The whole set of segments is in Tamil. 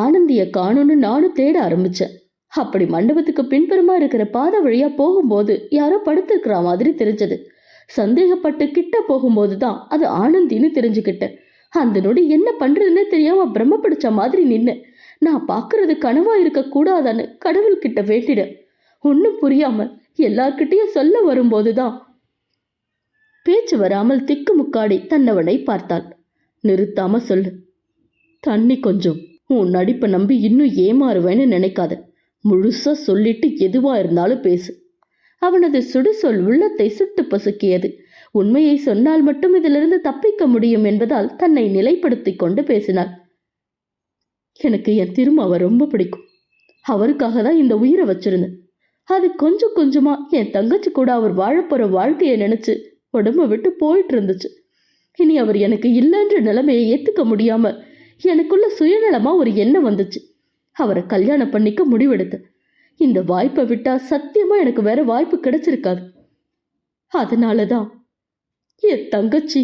ஆனந்திய காணும்னு நானும் தேட ஆரம்பிச்சேன். அப்படி மண்டபத்துக்கு பின்புறமா இருக்கிற பாதை வழியா போகும்போது யாரோ படுத்திருக்கிற மாதிரி தெரிஞ்சது. சந்தேகப்பட்டு கிட்ட போகும்போது தான் அது ஆனந்தின்னு தெரிஞ்சுக்கிட்டேன் அந்த நொடி என்ன பண்றதுன்னே தெரியாம பிரம்ம பிடிச்ச மாதிரி நின்னு நான் பார்க்கறது கனவா இருக்க கூடாதான்னு கடவுள் கிட்ட வேண்டிட. ஒன்னும் புரியாம எல்லார்கிட்டயும் சொல்ல வரும்போதுதான் பேச்சு வராமல் திக்கு முக்காடி தன்னவனை பார்த்தாள். நிறுத்தாம சொல்லு. தண்ணி கொஞ்சம் உன் நடிப்பை நம்பி இன்னும் ஏமாறுவேன்னு நினைக்காத. முழுசா சொல்லிட்டு எதுவா இருந்தாலும் பேசு. அவனது சுடுசொல் உள்ளத்தை சுட்டு பசுக்கியது. உண்மையை சொன்னால் மட்டும் இதிலிருந்து தப்பிக்க முடியும் என்பதால் தன்னை நிலைப்படுத்திக் கொண்டு பேசினாள். எனக்கு என் திருமாவை ரொம்ப பிடிக்கும். அவருக்காக தான் இந்த உயிரை வச்சிருந்தேன். அது கொஞ்சம் கொஞ்சமா என் தங்கச்சி கூட அவர் வாழப்போற வாழ்க்கையை நினைச்சு உடம்ப விட்டு போயிட்டு இருந்துச்சு. இனி அவர் எனக்கு இல்லைன்ற நிலைமையை ஏத்துக்க முடியாம எனக்குள்ள சுயநலமா ஒரு எண்ணம் வந்துச்சு. அவரை கல்யாணம் பண்ணிக்க முடிவெடுத்தேன் இந்த வாய்ப்பை விட்டா சத்தியமா எனக்கு வேற வாய்ப்பு கிடைச்சிருக்காது. அதனாலதான் என் தங்கச்சி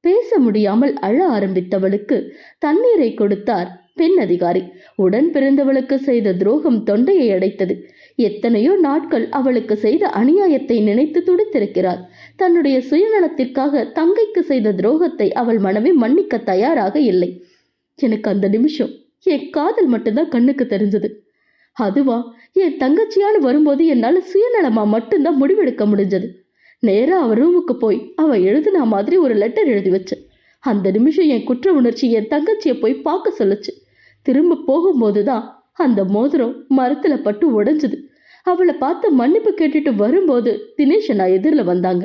பேச முடியாமல் அழ ஆரம்பித்தவளுக்கு தண்ணீரை கொடுத்தார் பெண் அதிகாரி. உடன் பிறந்தவளுக்கு செய்த துரோகம் தொண்டையை அடைத்தது. எத்தனையோ நாட்கள் அவளுக்கு செய்த அநியாயத்தை நினைத்து துடித்திருக்கிறாள் தன்னுடைய சுயநலத்திற்காக தங்கைக்கு செய்த துரோகத்தை அவள் மனமே மன்னிக்க தயாராக இல்லை. எனக்கு அந்த நிமிஷம் என் காதல் மட்டும்தான் கண்ணுக்கு தெரிஞ்சது. அதுவா என் தங்கச்சியான்னு வரும்போது என்னால் சுயநலமாக மட்டும்தான் முடிவெடுக்க முடிஞ்சது. நேராக அவன் ரூமுக்கு போய் அவள் எழுதுனா மாதிரி ஒரு லெட்டர் எழுதி வச்சேன் அந்த நிமிஷம் என் குற்ற உணர்ச்சி என் தங்கச்சியை போய் பார்க்க சொல்லுச்சு. திரும்ப போகும்போது தான் அந்த மோதிரம் மரத்தில் பட்டு உடைஞ்சது. அவளை பார்த்து மன்னிப்பு கேட்டுட்டு வரும்போது தினேஷ் நான் எதிரில் வந்தாங்க.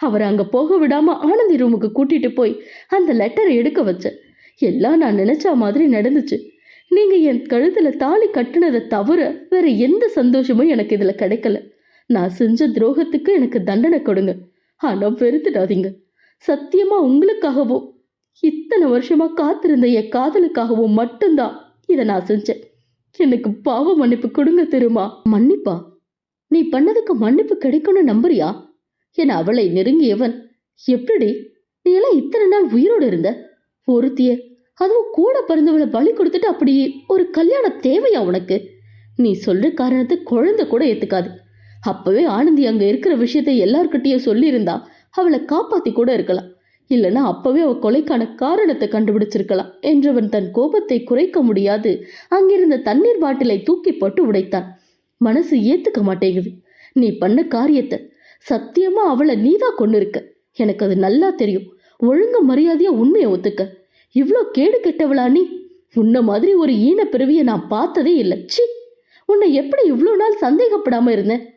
அவரை அங்கே போக விடாமல் ஆனந்தி ரூமுக்கு கூட்டிகிட்டு போய் அந்த லெட்டரை எடுக்க வச்சேன் எல்லாம் நான் நினைச்ச மாதிரி நடந்துச்சு. நீங்க என் கழுத்துல தாலி கட்டுனதை தவிர வேற எந்த சந்தோஷமும் எனக்கு இதுல கிடைக்கல. நான் செஞ்ச துரோகத்துக்கு எனக்கு தண்டனை கொடுங்க. ஆனா வெறுத்துடாதீங்க. சத்தியமா உங்களுக்காகவும் இத்தனை வருஷமா காத்திருந்த என் காதலுக்காகவும் மட்டும்தான் இதை நான் செஞ்சேன். எனக்கு பாவ மன்னிப்பு கொடுங்க திருமா மன்னிப்பா? நீ பண்ணதுக்கு மன்னிப்பு கிடைக்கும்னு நம்புறியா? என அவளை நெருங்கியவன். எப்படி நீ எல்லாம் இத்தனை நாள் உயிரோடு இருந்த? ஒருத்திய அதுவும் கூட பிறந்தவளை பலி கொடுத்துட்டு அப்படி ஒரு கல்யாண தேவையா உனக்கு? நீ சொல்ற காரணத்தை குழந்தை கூட ஏத்துக்காது. அப்பவே ஆனந்தி அங்க இருக்கிற விஷயத்தை எல்லார்கிட்டயும் சொல்லியிருந்தா அவளை காப்பாத்தி கூட இருக்கலாம். இல்லைன்னா அப்பவே அவ கொலைக்கான காரணத்தை கண்டுபிடிச்சிருக்கலாம் என்றவன் தன் கோபத்தை குறைக்க முடியாது. அங்கிருந்த தண்ணீர் பாட்டிலை தூக்கி போட்டு உடைத்தான். மனசு ஏத்துக்க மாட்டேங்குது. நீ பண்ண காரியத்தை சத்தியமா அவளை நீதான் கொண்டு இருக்க எனக்கு அது நல்லா தெரியும். ஒழுங்க மரியாதையா உண்மையை ஒத்துக்க. இவ்வளோ கேடு கெட்டவளா நீ? உன்ன மாதிரி ஒரு ஈன பிறவியை நான் பார்த்ததே இல்லை. சி உன்னை எப்படி இவ்வளோ நாள் சந்தேகப்படாம இருந்தேன்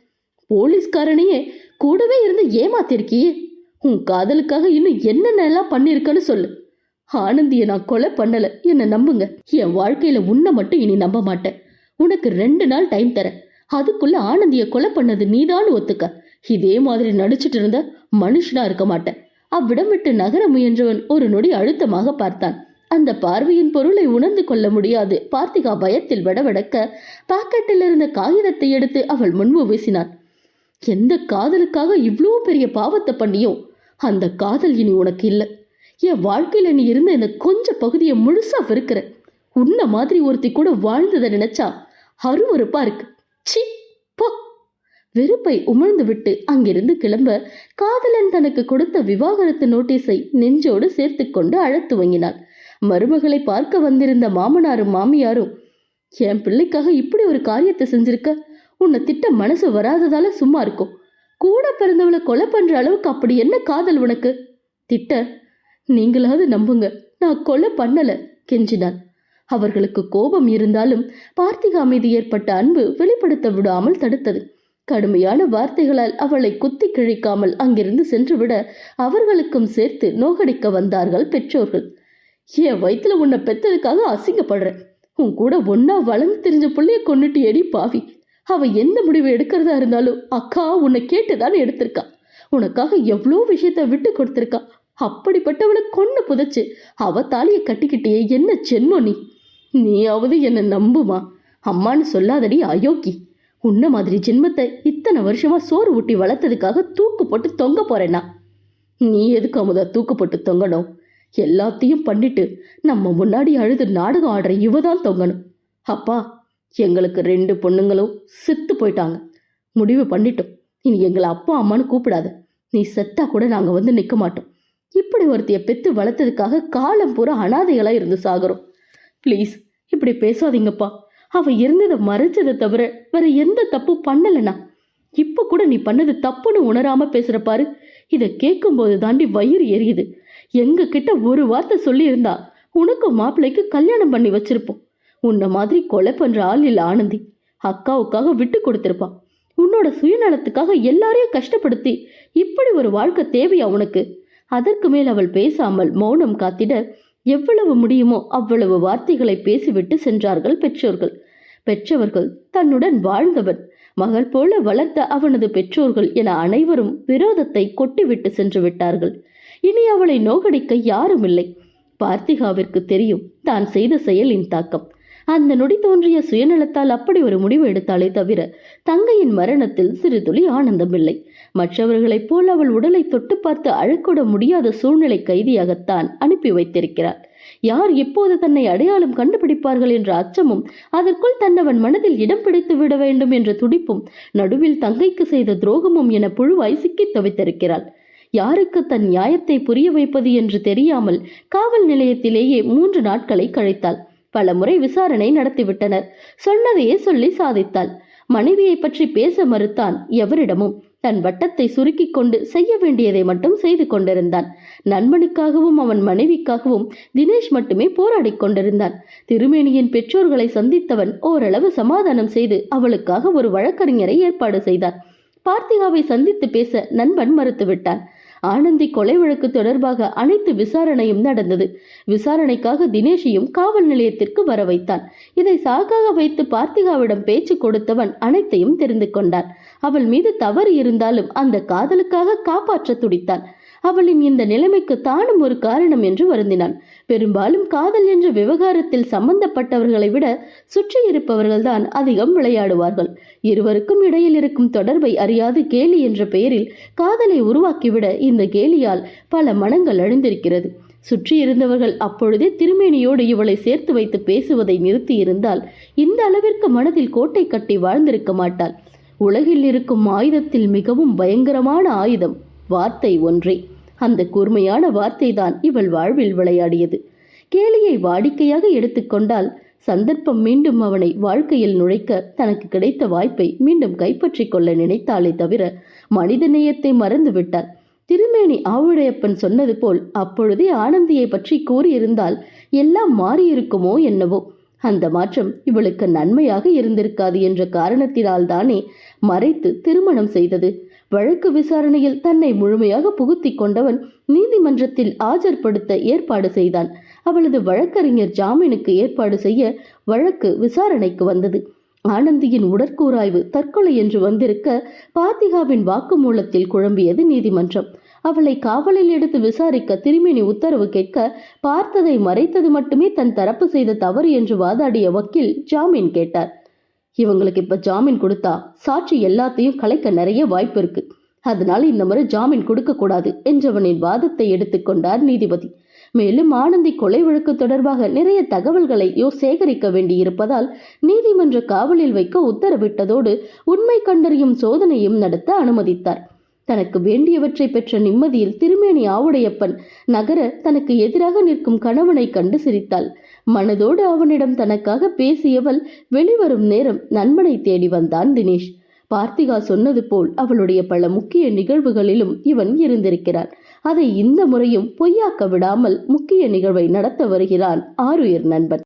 போலீஸ்காரனையே கூடவே இருந்து ஏமாத்திருக்கியே. உன் காதலுக்காக இன்னும் என்னென்ன எல்லாம் பண்ணியிருக்கன்னு சொல்லு. ஆனந்தியை நான் கொலை பண்ணல. என்ன நம்புங்க. என் வாழ்க்கையில உன்னை மட்டும் இனி நம்ப மாட்டேன். உனக்கு ரெண்டு நாள் டைம் தரேன். அதுக்குள்ள ஆனந்திய கொலை பண்ணது நீதான்னு ஒத்துக்க. இதே மாதிரி நடிச்சிட்டு இருந்த மனுஷனா இருக்க மாட்டேன். அவ்விடம் விட்டு நகர முயன்றவன் ஒரு நொடி அழுத்தமாக பார்த்தான். அந்த பார்வையின் பொருளை உணர்ந்து கொள்ள முடியாது. பார்த்திகா பயத்தில் வடவடக்க பாக்கெட்டில் இருந்த காகிதத்தை எடுத்து அவள் முன்பு வீசினான் எந்த காதலுக்காக இவ்வளோ பெரிய பாவத்தை பண்ணியோ? அந்த காதல் இனி உனக்கு இல்லை. என் வாழ்க்கையில நீ இருந்த இந்த கொஞ்ச பகுதியை முழுசா வெறுக்கிற. உன்ன மாதிரி ஒருத்தி கூட வாழ்ந்ததை நினைச்சா அருவறுப்பா இருக்கு. சி வெறுப்பை உமிழ்ந்துவிட்டு அங்கிருந்து கிளம்ப காதலன் தனக்கு கொடுத்த விவாகரத்து நோட்டீஸை நெஞ்சோடு சேர்த்து கொண்டு அழத் துவங்கினாள் மருமகளை பார்க்க வந்திருந்த மாமனாரும் மாமியாரும் என் பிள்ளைக்காக இப்படி ஒரு காரியத்தை செஞ்சிருக்க? உன்னை திட்ட மனசு வராததால சும்மா இருக்கும் கூட பிறந்தவளை கொலை பண்ற அளவுக்கு அப்படி என்ன காதல் உனக்கு? திட்ட நீங்களாவது நம்புங்க. நான் கொலை பண்ணல கெஞ்சினான். அவர்களுக்கு கோபம் இருந்தாலும் பார்த்திகா மீது ஏற்பட்ட அன்பு வெளிப்படுத்த விடாமல் தடுத்தது. கடுமையான வார்த்தைகளால் அவளை குத்தி கிழிக்காமல் அங்கிருந்து சென்றுவிட அவர்களுக்கும் சேர்த்து நோகடிக்க வந்தார்கள் பெற்றோர்கள். என் வயிற்றுல உன்னை பெத்ததுக்காக அசிங்கப்படுறேன்? உன் கூட ஒன்னா வளர்ந்து தெரிஞ்ச பிள்ளைய கொன்னுட்டு எடி பாவி. அவ எந்த முடிவு எடுக்கிறதா இருந்தாலும் அக்கா உன்னை கேட்டுதான் எடுத்திருக்கா. உனக்காக எவ்வளோ விஷயத்த விட்டு கொடுத்திருக்கா. அப்படிப்பட்டவளை கொன்னு புதைச்சு அவ தாலியை கட்டிக்கிட்டே என்ன ஜென்மம் நீ. நீயாவது என்னை நம்புமா? அம்மான்னு சொல்லாதடி அயோக்கி. உன்ன மாதிரி ஜென்மத்தை இத்தனை வருஷமா சோறு ஊட்டி வளர்த்ததுக்காக தூக்கு போட்டு தொங்க போறேன்னா? நீ எதுக்கு அமுதா தூக்கு போட்டு தொங்கணும்? எல்லாத்தையும் பண்ணிட்டு நம்ம முன்னாடி அழுது நாடகம் ஆடுற இவ தான் தொங்கணும். அப்பா எங்களுக்கு ரெண்டு பொண்ணுங்களும் செத்து போயிட்டாங்க. முடிவு பண்ணிட்டோம். இனி எங்களை அப்பா அம்மான்னு கூப்பிடாத. நீ செத்தா கூட நாங்கள் வந்து நிற்க மாட்டோம். இப்படி ஒருத்திய பெத்து வளர்த்ததுக்காக காலம் பூரா அனாதைகளா இருந்து சாகுறோம். ப்ளீஸ் இப்படி பேசாதீங்கப்பா. அவ இருந்ததை மறைச்சதை தவிர வேற எந்த தப்பு பண்ணலனா இப்ப கூட நீ பண்ணது தப்புன்னு உணராம பேசுற பாரு. இதை கேட்கும்போது தாண்டி வயிறு எரியுது. எங்க கிட்ட ஒரு வார்த்தை சொல்லியிருந்தா உனக்கும் மாப்பிள்ளைக்கு கல்யாணம் பண்ணி வச்சிருப்போம். உன்னை மாதிரி கொலை பண்ற ஆள் இல்லை ஆனந்தி. அக்காவுக்காக விட்டு கொடுத்துருப்பான் உன்னோட சுயநலத்துக்காக எல்லாரையும் கஷ்டப்படுத்தி இப்படி ஒரு வாழ்க்கை தேவையா உனக்கு? அதற்கு மேல் அவள் பேசாமல் மௌனம் காத்திட எவ்வளவு முடியுமோ அவ்வளவு வார்த்தைகளை பேசிவிட்டு சென்றார்கள் பெற்றோர்கள். பெற்றவர்கள் தன்னுடன் வாழ்ந்தவன். மகள் போல வளர்த்த அவனது பெற்றோர்கள் என அனைவரும் விரோதத்தை கொட்டிவிட்டு சென்று விட்டார்கள். இனி அவளை நோகடிக்க யாரும் இல்லை. பார்த்திகாவிற்கு தெரியும் தான் செய்த செயலின் தாக்கம். அந்த நொடி தோன்றிய சுயநலத்தால் அப்படி ஒரு முடிவு எடுத்தாலே தவிர தங்கையின் மரணத்தில் சிறு துளி ஆனந்தமில்லை. மற்றவர்களைப் போல் அவள் உடலை தொட்டு பார்த்து அழக்கூட முடியாத சூழ்நிலை கைதியாகத்தான் அனுப்பி வைத்திருக்கிறார் யார் இப்போது தன்னை அடையாளம் கண்டுபிடிப்பார்கள் என்ற அச்சமும் அதற்குள் தன்னவன் மனதில் இடம் பிடித்து விட வேண்டும் என்ற துடிப்பும் நடுவில் தங்கைக்கு செய்த துரோகமும் என புழுவாய் சிக்கித் தவித்திருக்கிறாள். யாருக்கு தன் நியாயத்தை புரிய வைப்பது என்று தெரியாமல் காவல் நிலையத்திலேயே மூன்று நாட்களை கழித்தாள். பலமுறை விசாரணை நடத்திவிட்டனர். சொன்னதையே சொல்லி சாதித்தாள். மனைவியை பற்றி பேச மறுத்தான் எவரிடமும். தன் வட்டத்தை சுருக்கிக் கொண்டு செய்ய வேண்டியதை மட்டும் செய்து கொண்டிருந்தான். நண்பனுக்காகவும் அவன் மனைவிக்காகவும் தினேஷ் மட்டுமே போராடிக் கொண்டிருந்தான். திருமேனியின் பெற்றோர்களை சந்தித்தவன் ஓரளவு சமாதானம் செய்து அவளுக்காக ஒரு வழக்கறிஞரை ஏற்பாடு செய்தான். பார்த்திகாவை சந்தித்து பேச நண்பன் மறுத்துவிட்டான். ஆனந்தி கொலை வழக்கு தொடர்பாக அனைத்து விசாரணையும் நடந்தது. விசாரணைக்காக தினேஷையும் காவல் நிலையத்திற்கு வர வைத்தான். இதை சாக்காக வைத்து பார்த்திகாவிடம் பேச்சு கொடுத்தவன் அனைத்தையும் தெரிந்து கொண்டான். அவள் மீது தவறு இருந்தாலும் அந்த காதலுக்காக காப்பாற்ற துடித்தான். அவளின் இந்த நிலைமைக்கு தானும் ஒரு காரணம் என்று வருந்தினான். பெரும்பாலும் காதல் என்ற விவகாரத்தில் சம்பந்தப்பட்டவர்களை விட சுற்றியிருப்பவர்கள்தான் அதிகம் விளையாடுவார்கள். இருவருக்கும் இடையில் இருக்கும் தொடர்பை அறியாது கேலி என்ற பெயரில் காதலை உருவாக்கிவிட இந்த கேலியால் பல மனங்கள் அழிந்திருக்கிறது. சுற்றி இருந்தவர்கள் அப்பொழுதே திருமேனியோடு இவளை சேர்த்து வைத்து பேசுவதை நிறுத்தியிருந்தால் இந்த அளவிற்கு மனதில் கோட்டை கட்டி வாழ்ந்திருக்க மாட்டாள். உலகில் இருக்கும் ஆயுதத்தில் மிகவும் பயங்கரமான ஆயுதம் வார்த்தை ஒன்றே. அந்த கூர்மையான வார்த்தைதான் இவள் வாழ்வில் விளையாடியது. கேலியை வாடிக்கையாக எடுத்துக்கொண்டால் சந்தர்ப்பம் மீண்டும் அவனை வாழ்க்கையில் நுழைக்க தனக்கு கிடைத்த வாய்ப்பை மீண்டும் கைப்பற்றிக் கொள்ள நினைத்தாலே தவிர மனித நேயத்தை மறந்து திருமேனி ஆவுடையப்பன் சொன்னது போல் அப்பொழுதே ஆனந்தியை பற்றி கூறியிருந்தால் எல்லாம் மாறியிருக்குமோ என்னவோ. அந்த மாற்றம் இவளுக்கு நன்மையாக இருந்திருக்காது என்ற காரணத்தினால் தானே மறைத்து திருமணம் செய்தது. வழக்கு விசாரணையில் தன்னை முழுமையாக புகுத்திக் கொண்டவன் நீதிமன்றத்தில் ஆஜர்படுத்த ஏற்பாடு செய்தான். அவளது வழக்கறிஞர் ஜாமீனுக்கு ஏற்பாடு செய்ய வழக்கு விசாரணைக்கு வந்தது. ஆனந்தியின் உடற்கூராய்வு தற்கொலை என்று வந்திருக்க பார்த்திகாவின் வாக்குமூலத்தில் குழம்பியது நீதிமன்றம். அவளை காவலில் எடுத்து விசாரிக்க திருமணி உத்தரவு கேட்க பார்த்ததை மறைத்தது மட்டுமே தன் தரப்பு செய்த தவறு என்று வாதாடிய வக்கீல் ஜாமீன் கேட்டார். இவங்களுக்கு இப்ப ஜாமீன் கொடுத்தா சாட்சி எல்லாத்தையும் கலைக்க நிறைய வாய்ப்பு இருக்கு. அதனால இந்த முறை ஜாமீன் கொடுக்க கூடாது என்றவனின் வாதத்தை எடுத்துக்கொண்டார் நீதிபதி. மேலும் ஆனந்தி கொலை வழக்கு தொடர்பாக நிறைய தகவல்களை யோ சேகரிக்க வேண்டியிருப்பதால் நீதிமன்ற காவலில் வைக்க உத்தரவிட்டதோடு உண்மை கண்டறியும் சோதனையும் நடத்த அனுமதித்தார். தனக்கு வேண்டியவற்றை பெற்ற நிம்மதியில் திருமேனி ஆவுடையப்பன் நகர தனக்கு எதிராக நிற்கும் கணவனை கண்டு சிரித்தாள். மனதோடு அவனிடம் தனக்காக பேசியவள் வெளிவரும் நேரம் நண்பனை தேடி வந்தான் தினேஷ். பார்த்திகா சொன்னது போல் அவளுடைய பல முக்கிய நிகழ்வுகளிலும் இவன் இருந்திருக்கிறான். அதை இந்த முறையும் பொய்யாக்க விடாமல் முக்கிய நிகழ்வை நடத்த வருகிறான் ஆருயிர் நண்பன்.